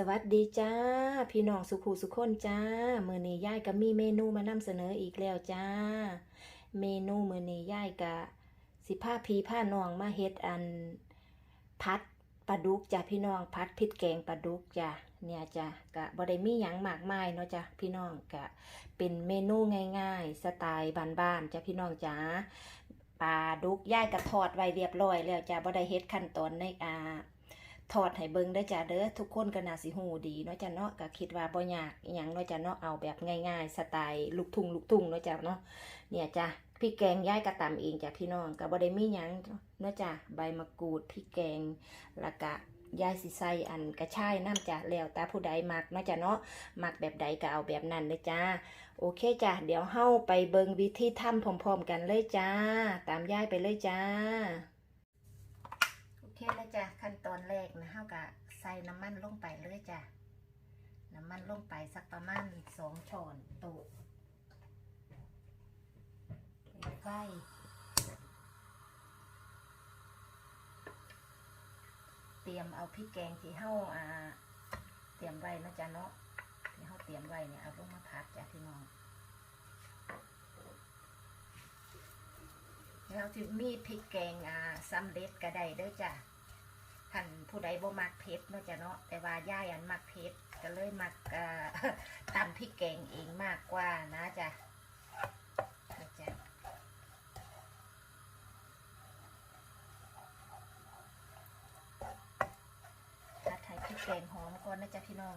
สวัสดีจ้า พี่น้องสุขุสุขคนจ้ามือนี้ย่ายก็มีเมนูมานำเสนออีกแล้วจ้า เมนูมือนี้ย่ายก็สิพาพี่พาน้องมาเฮ็ดอันพัดปลาดุกจ้ะพี่น้องพัดพริกแกงปลาดุกจ้ะเนี่ยจ้ะก็บ่ได้มีหยังมากมายเนาะจ้ะพี่น้องก็เป็นเมนูง่าย ๆ สไตล์บ้านๆจ้ะพี่น้องจ้าปลาดุกย่ายก็ทอดไว้เรียบร้อยแล้วจ้ะบ่ได้เฮ็ดขั้นตอนในอ่า ถอดให้เบิ่งได้จ้ะเด้อทุกคนก็น่าสิฮู้ดีเนาะจ้ะเนาะก็คิดว่าบ่ยากอหยังเนาะจ้ะเนาะเอาแบบง่ายๆ สไตล์ลูกทุ่งลูกทุ่งเนาะจ้ะเนาะเนี่ยจ้ะพริกแกงย้ายกระตำเองจ้ะพี่น้องก็บ่ได้มีหยังเนาะจ้ะใบมะกรูดพริกแกงล้วก็ยายสิใส่อันกระชายน้ำจ้ะแล้วต่ผู้ใดมักเนาะจ้ะเนาะมักแบบใดก็เอาแบบนั้นเลยจ้าโอเคจ้ะเดี๋ยวเฮาไปเบิงวิธีทำพร้อมๆกันเลยจ้า ตามยายไปเลยจ้า เคแล้วจ้ะขั้นตอนแรกนะเฮาก็ใส่น้ำมันลงไปเลยจ้ะน้ำมันลงไปสักประมาณสองช้อนโต๊ะเปิดไฟเตรียมเอาพริกแกงที่เฮาอ่าเตรียมไว้นะจ๊ะเนาะที่เฮาเตรียมไว้เนี่ยเอาลงมาผัดจ้ะพี่น้อง แล้วที่มีพริกแกงอ่าสำเร็จก็ได้เด้อจ้ะท่านผู้ใดบ่มักเผ็ดเนาะจ้ะเนาะแต่ว่าย่ายอันมักเผ็ดก็เลยมักอ่าตำพริกแกงเองมากกว่านะจ้ะนะจ๊ะผัดไทยพริกแกงหอมก่อนนะจ๊ะพี่น้อง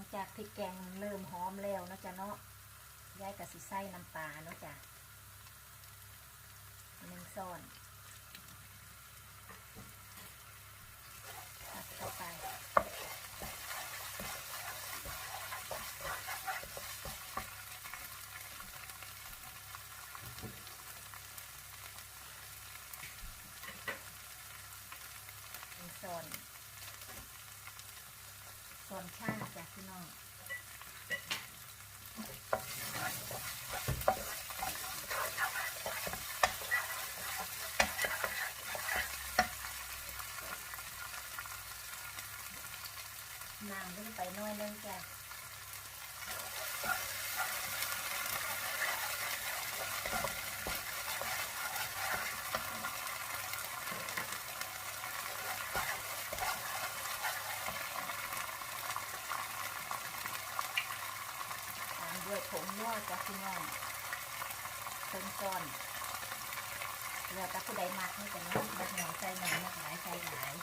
งจากพริกแกงเริ่มหอมแล้วเนาะจ๊ะเนาะยายกะสิใส่น้ำปลาเนาะจ้ะหนึ่งซ้อนตักเข้าไปหนึ่งซ้อน ซ้อนช่างจากพี่น้องน้ำลงไปน้อยเรื่องจ้ะตามด้วยผงนัว จ้ะพี่น้องเพิ่มก้อนเรือตะผู้ใดมักนี่จะเนาะมักหน่อยใจหน่อยมักหลายใจหลาย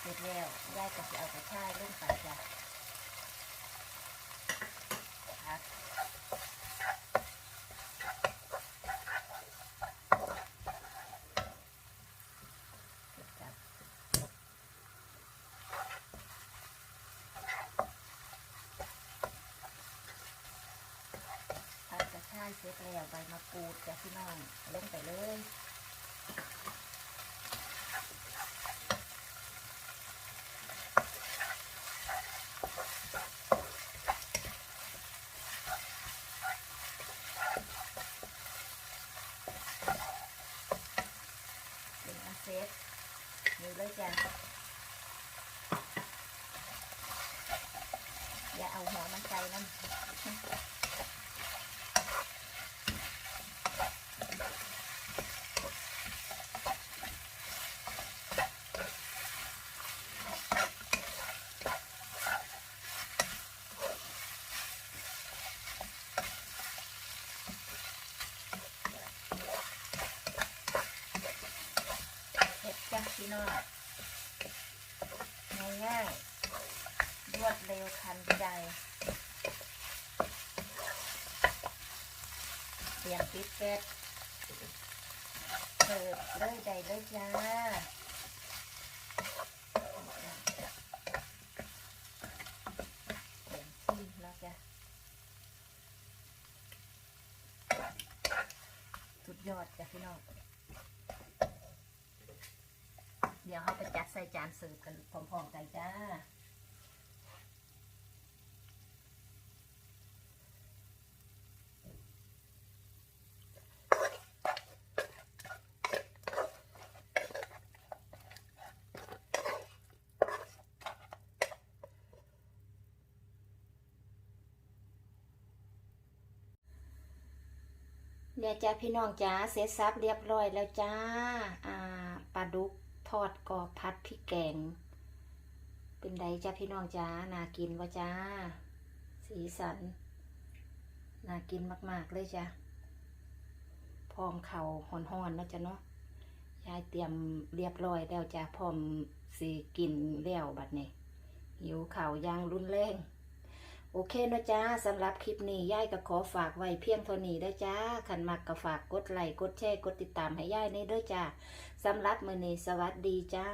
เสร็จแล้วยายก็จะเอากระชายลงไปจ้ะพักจับพักกระชาย เสร็จแล้วใบมะกรูดจ้ะพี่น้องลงไปเลยเซฟนี่เลยจ้ะอย่าเอาหัวมันใจนั่นเผ็ด จ้ะพี่น้องง่ายๆรวดเร็วทันใจ เตรียมปิดแก๊สเสิร์ฟเลยได้เลยจ้าเดี๋ยวชิมแล้วจ้ะสุดยอดจ้ะพี่น้อง เดี๋ยวเขาไปจัดใส่จานเสิร์ฟกันพร้อมๆกันจ้าเนี่ยจ้าพี่น้องจ้าเสร็จสับเรียบร้อยแล้วจ้า อ่าปลาดุก ทอดกรอบพัดพริกแกง เป็นไดจ้าพี่น้องจ้าน่ากินวะจ้า สีสัน น่ากินมาก ๆ เลยจ้าพร้อมเข่าห่อนๆนะจ้ะเนาะยายเตรียมเรียบร้อยแล้วจ้าพร้อมสีกินแล้วบัดนี้หิวเข่าย่างรุนแรง โอเคนะจ้าสำหรับคลิปนี้ย่ายก็ขอฝากไว้เพียงเท่านี้ได้จ้าขันมักก็ฝากกดไลค์กดแชร์กดติดตามให้ย่ายในเด้อจ้าสำหรับมือนี้สวัสดีจ้า